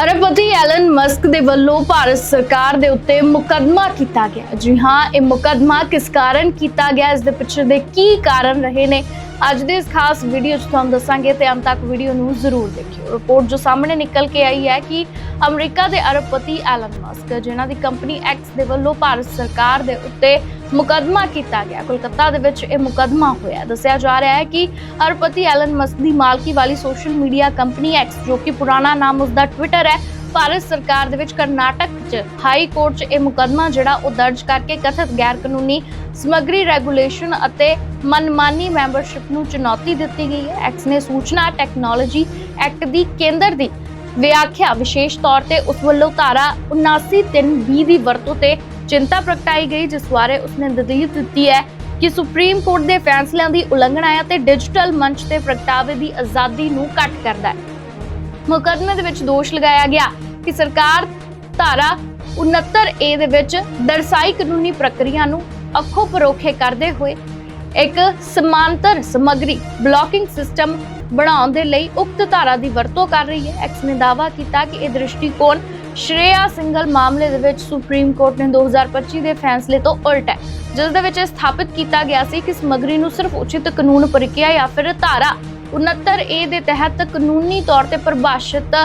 ਅਰਬਪਤੀ Elon Musk ਦੇ ਵੱਲੋਂ ਭਾਰਤ ਸਰਕਾਰ ਦੇ ਉੱਤੇ ਮੁਕੱਦਮਾ ਕੀਤਾ ਗਿਆ। ਜੀ ਹਾਂ, ਇਹ ਮੁਕੱਦਮਾ ਕਿਸ ਕਾਰਨ ਕੀਤਾ ਗਿਆ? ਇਸ ਦੇ ਪਿੱਛੇ ਦੇ ਕੀ ਕਾਰਨ ਰਹੇ ਨੇ? ਅੱਜ ਦੇ ਇਸ ਖਾਸ ਵੀਡੀਓ 'ਚ ਤੁਹਾਨੂੰ ਦੱਸਾਂਗੇ ਤੇ ਅੰਤ ਤੱਕ ਵੀਡੀਓ ਨੂੰ ਜ਼ਰੂਰ ਦੇਖਿਓ। ਰਿਪੋਰਟ ਜੋ ਸਾਹਮਣੇ ਨਿਕਲ ਕੇ ਆਈ ਹੈ ਕਿ ਅਮਰੀਕਾ ਦੇ ਅਰਬਪਤੀ ਐਲਨ ਮਸਕ ਜਿਨ੍ਹਾਂ ਦੀ ਕੰਪਨੀ ਐਕਸ ਦੇ ਵੱਲੋਂ ਭਾਰਤ ਸਰਕਾਰ ਦੇ ਉੱਤੇ ਮੁਕੱਦਮਾ ਕੀਤਾ ਗਿਆ, ਕੋਲਕਾਤਾ ਦੇ ਵਿੱਚ ਇਹ ਮੁਕੱਦਮਾ ਹੋਇਆ ਦੱਸਿਆ ਜਾ ਰਿਹਾ ਹੈ ਕਿ ਅਰਬਪਤੀ ਐਲਨ ਮਸਕ ਦੀ ਮਾਲਕੀ ਵਾਲੀ ਸੋਸ਼ਲ ਮੀਡੀਆ ਕੰਪਨੀ ਐਕਸ ਜੋ ਕਿ ਪੁਰਾਣਾ ਨਾਮ ਉਸਦਾ ਟਵਿੱਟਰ ਹੈ, ਭਾਰਤ ਸਰਕਾਰ ਦੇ ਵਿੱਚ ਕਰਨਾਟਕ 'ਚ ਹਾਈ ਕੋਰਟ 'ਚ ਇਹ ਮੁਕੱਦਮਾ ਜਿਹੜਾ ਉਹ ਦਰਜ ਕਰਕੇ ਕਥਿਤ ਗੈਰ ਕਾਨੂੰਨੀ ਸਮੱਗਰੀ ਰੈਗੂਲੇਸ਼ਨ ਅਤੇ ਮਨਮਾਨੀ ਮੈਂਬਰਸ਼ਿਪ ਨੂੰ ਚੁਣੌਤੀ ਦਿੱਤੀ ਗਈ ਹੈ। ਐਕਸ ਨੇ ਸੂਚਨਾ ਟੈਕਨੋਲੋਜੀ ਐਕਟ ਦੀ ਕੇਂਦਰ ਦੀ ਵਿਆਖਿਆ ਵਿਸ਼ੇਸ਼ ਤੌਰ ਤੇ ਉਸ ਵੱਲੋਂ ਧਾਰਾ 79320 ਦੀ ਵਰਤੋਂ ਤੇ ਚਿੰਤਾ ਪ੍ਰਗਟਾਈ ਗਈ, ਜਿਸ ਬਾਰੇ ਉਸਨੇ ਦਲੀਲ ਦਿੱਤੀ ਹੈ ਕਿ ਸੁਪਰੀਮ ਕੋਰਟ ਦੇ ਫੈਸਲਿਆਂ ਦੀ ਉਲੰਘਣਾ ਹੈ ਤੇ ਡਿਜੀਟਲ ਮੰਚ ਤੇ ਪ੍ਰਗਟਾਵੇ ਦੀ ਆਜ਼ਾਦੀ ਨੂੰ ਘੱਟ ਕਰਦਾ ਹੈ। ਮੁਕੱਦਮੇ ਦੇ ਵਿੱਚ ਦੋਸ਼ ਲਗਾਇਆ ਗਿਆ ਕਿ ਸਰਕਾਰ ਧਾਰਾ 69 ਦੇ ਵਿੱਚ ਦਰਸਾਈ ਕਾਨੂੰਨੀ ਪ੍ਰਕਿਰਿਆ ਨੂੰ ਅੱਖੋਂ ਪਰੋਖੇ ਕਰਦੇ ਹੋਏ ਇੱਕ ਸਮਾਂਤਰ ਸਮੱਗਰੀ ਬਲੌਕਿੰਗ ਸਿਸਟਮ ਬਣਾਉਣ ਦੇ ਲਈ ਉਕਤ ਧਾਰਾ ਦੀ ਵਰਤੋਂ ਕਰ ਰਹੀ ਹੈ। ਐਕਸ ਨੇ ਦਾਅਵਾ ਕੀਤਾ ਕਿ ਇਹ ਦ੍ਰਿਸ਼ਟੀਕੋਣ ਸ਼੍ਰੇਆ ਸਿੰਗਲ ਮਾਮਲੇ ਦੇ ਵਿੱਚ ਸੁਪਰੀਮ ਕੋਰਟ ਨੇ 2025 ਦੇ ਫੈਸਲੇ ਤੋਂ ਉਲਟ ਹੈ, ਜਿਸ ਦੇ ਵਿੱਚ ਇਹ ਸਥਾਪਿਤ ਕੀਤਾ ਗਿਆ ਸੀ ਕਿ ਸਮੱਗਰੀ ਨੂੰ ਸਿਰਫ ਉਚਿਤ ਕਾਨੂੰਨ ਪ੍ਰਕਿਰਿਆ ਜਾਂ ਫਿਰ ਧਾਰਾ 69 ਏ ਦੇ ਤਹਿਤ ਕਾਨੂੰਨੀ ਤੌਰ ਤੇ ਪਰਿਭਾਸ਼ਿਤ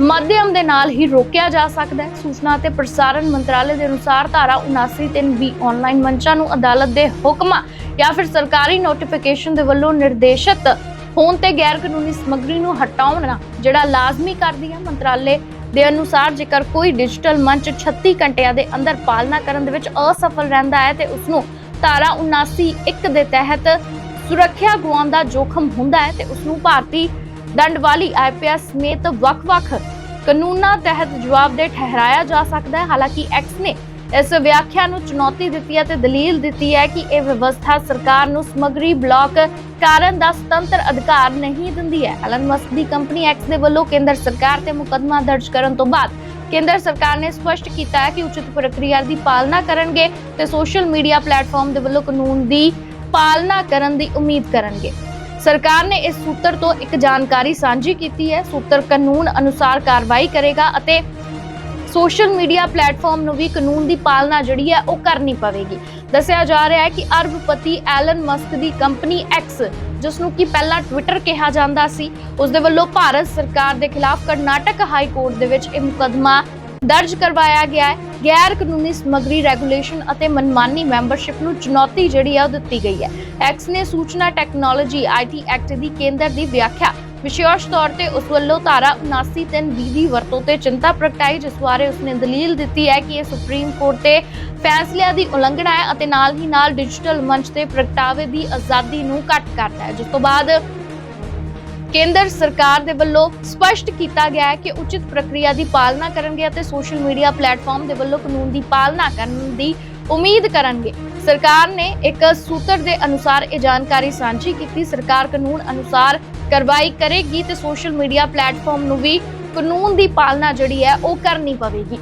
ਮਾਧਿਅਮ ਦੇ ਨਾਲ ਹੀ ਰੋਕਿਆ ਜਾ ਸਕਦਾ ਹੈ। ਸੂਚਨਾ ਤੇ ਪ੍ਰਸਾਰਣ ਮੰਤਰਾਲੇ ਦੇ ਅਨੁਸਾਰ ਧਾਰਾ 79 ਤੇ 20 ਆਨਲਾਈਨ ਮੰਚਾਂ ਨੂੰ ਅਦਾਲਤ ਦੇ ਹੁਕਮਾਂ ਜਾਂ ਫਿਰ ਸਰਕਾਰੀ ਨੋਟੀਫਿਕੇਸ਼ਨ ਦੇ ਵੱਲੋਂ ਨਿਰਦੇਸ਼ਿਤ ਹੋਣ ਤੇ ਗੈਰ ਕਾਨੂੰਨੀ ਸਮੱਗਰੀ ਨੂੰ ਹਟਾਉਣਾ ਜਿਹੜਾ ਲਾਜ਼ਮੀ ਕਰਦੀ ਹੈ। ਮੰਤਰਾਲੇ ਦੇ ਅਨੁਸਾਰ ਜੇਕਰ ਕੋਈ ਡਿਜੀਟਲ ਮੰਚ 36 ਘੰਟਿਆਂ ਦੇ ਅੰਦਰ ਪਾਲਣਾ ਕਰਨ ਦੇ ਵਿੱਚ ਅਸਫਲ ਰਹਿੰਦਾ ਹੈ ਤੇ ਉਸ ਨੂੰ ਧਾਰਾ 79 ਇੱਕ ਦੇ ਤਹਿਤ ਸੁਰੱਖਿਆ ਗੁਆਉਣ ਦਾ ਜੋਖਮ ਹੁੰਦਾ ਹੈ ਤੇ ਉਸ ਨੂੰ ਭਾਰਤੀ ਦੰਡ ਵਾਲੀ ਆਈਪੀਐਸ ਸਮੇਤ ਵੱਖ-ਵੱਖ ਕਾਨੂੰਨਾਂ ਤਹਿਤ ਜਵਾਬਦੇਹ ਠਹਿਰਾਇਆ ਜਾ ਸਕਦਾ ਹੈ। ਹਾਲਾਂਕਿ ਐਕਸ ਨੇ ਇਸ ਵਿਆਖਿਆ ਨੂੰ ਚੁਣੌਤੀ ਦਿੱਤੀ ਹੈ ਤੇ ਦਲੀਲ ਦਿੱਤੀ ਹੈ ਕਿ ਇਹ ਵਿਵਸਥਾ ਸਰਕਾਰ ਨੂੰ ਸਮੱਗਰੀ ਬਲਾਕ ਕਾਰਨ ਦਾ ਸੁਤੰਤਰ ਅਧਿਕਾਰ ਨਹੀਂ ਦਿੰਦੀ ਹੈ। ਐਲਨ ਮਸਕ ਦੀ ਕੰਪਨੀ ਐਕਸ ਦੇ ਵੱਲੋਂ ਕੇਂਦਰ ਸਰਕਾਰ ਤੇ ਮੁਕੱਦਮਾ ਦਰਜ ਕਰਨ ਤੋਂ ਬਾਅਦ ਕੇਂਦਰ ਸਰਕਾਰ ਨੇ ਸਪਸ਼ਟ ਕੀਤਾ ਹੈ ਕਿ ਉਚਿਤ ਪ੍ਰਕਿਰਿਆ ਦੀ ਪਾਲਣਾ ਕਰਨਗੇ ਤੇ ਸੋਸ਼ਲ ਮੀਡੀਆ ਪਲੇਟਫਾਰਮ ਦੇ ਵੱਲੋਂ ਕਾਨੂੰਨ ਦੀ ਪਾਲਣਾ ਕਰਨ ਦੀ ਉਮੀਦ ਕਰਨਗੇ। ਸਰਕਾਰ ਨੇ ਇਸ ਸੂਤਰ ਤੋਂ ਇੱਕ ਜਾਣਕਾਰੀ ਸਾਂਝੀ ਕੀਤੀ ਹੈ। ਸੂਤਰ ਕਾਨੂੰਨ ਅਨੁਸਾਰ ਕਾਰਵਾਈ ਕਰੇਗਾ ਅਤੇ ਸੋਸ਼ਲ ਮੀਡੀਆ ਪਲੇਟਫਾਰਮ ਨੂੰ ਵੀ ਕਾਨੂੰਨ ਦੀ ਪਾਲਣਾ ਜਿਹੜੀ ਹੈ ਉਹ ਕਰਨੀ ਪਵੇਗੀ। ਦੱਸਿਆ ਜਾ ਰਿਹਾ ਹੈ ਕਿ ਅਰਬਪਤੀ ਐਲਨ ਮਸਕ ਦੀ ਕੰਪਨੀ ਐਕਸ ਜਿਸ ਨੂੰ ਕਿ ਪਹਿਲਾਂ ਟਵਿੱਟਰ ਕਿਹਾ ਜਾਂਦਾ ਸੀ ਉਸ ਦੇ ਵੱਲੋਂ ਭਾਰਤ ਸਰਕਾਰ ਦੇ ਖਿਲਾਫ ਕਰਨਾਟਕ ਹਾਈ ਕੋਰਟ ਦੇ ਵਿੱਚ ਇਹ ਮੁਕੱਦਮਾ ਦਰਜ ਕਰਵਾਇਆ ਗਿਆ ਹੈ। ਗੈਰ ਕਾਨੂੰਨੀ ਸਮੱਗਰੀ ਰੈਗੂਲੇਸ਼ਨ ਅਤੇ ਮਨਮਾਨੀ ਮੈਂਬਰਸ਼ਿਪ ਨੂੰ ਚੁਣੌਤੀ ਜਿਹੜੀ ਹੈ ਦਿੱਤੀ ਗਈ ਹੈ। ਐਕਸ ਨੇ ਸੂਚਨਾ ਟੈਕਨੋਲੋਜੀ ਆਈਟੀ ਐਕਟ ਦੀ ਕੇਂਦਰ ਦੀ ਵਿਆਖਿਆ। ਵਿਸ਼ੇਸ਼ ਤੌਰ ਤੇ ਉਸ ਵੱਲੋਂ ਧਾਰਾ 79 ਤਿੰਨ ਬੀ ਦੀ ਵਰਤੋਂ ਤੇ ਚਿੰਤਾ ਪ੍ਰਗਟਾਈ, ਜਿਸ ਬਾਰੇ ਉਸਨੇ ਦਲੀਲ ਦਿੱਤੀ ਹੈ ਕਿ ਇਹ ਸੁਪਰੀਮ ਕੋਰਟ ਦੇ ਫੈਸਲਿਆਂ ਦੀ ਉਲੰਘਣਾ ਹੈ ਅਤੇ ਨਾਲ ਹੀ ਨਾਲ ਡਿਜੀਟਲ ਮੰਚ ਤੇ ਪ੍ਰਗਟਾਵੇ ਦੀ ਆਜ਼ਾਦੀ ਨੂੰ ਘੱਟ ਕਰਦਾ ਹੈ। ਜਿਸ ਤੋਂ ਬਾਅਦ ਕੇਂਦਰ ਸਰਕਾਰ ਦੇ ਵੱਲੋਂ ਸਪਸ਼ਟ ਕੀਤਾ ਗਿਆ ਹੈ ਕਿ ਉਚਿਤ ਪ੍ਰਕਿਰਿਆ ਦੀ ਪਾਲਣਾ ਕਰਨਗੇ ਅਤੇ ਸੋਸ਼ਲ ਮੀਡੀਆ ਪਲੇਟਫਾਰਮ ਦੇ ਵੱਲੋਂ ਕਾਨੂੰਨ ਦੀ ਪਾਲਣਾ ਕਰਨ ਦੀ ਉਮੀਦ ਕਰਨਗੇ। ਸਰਕਾਰ ਨੇ ਇੱਕ ਸੂਤਰ ਦੇ ਅਨੁਸਾਰ ਇਹ ਜਾਣਕਾਰੀ ਸਾਂਝੀ ਕੀਤੀ। ਸਰਕਾਰ ਕਾਨੂੰਨ ਅਨੁਸਾਰ ਕਾਰਵਾਈ ਕਰੇਗੀ ਤੇ ਸੋਸ਼ਲ ਮੀਡੀਆ ਪਲੇਟਫਾਰਮ ਨੂੰ ਵੀ ਕਾਨੂੰਨ ਦੀ ਪਾਲਣਾ ਜਿਹੜੀ ਹੈ ਉਹ ਕਰਨੀ ਪਵੇਗੀ।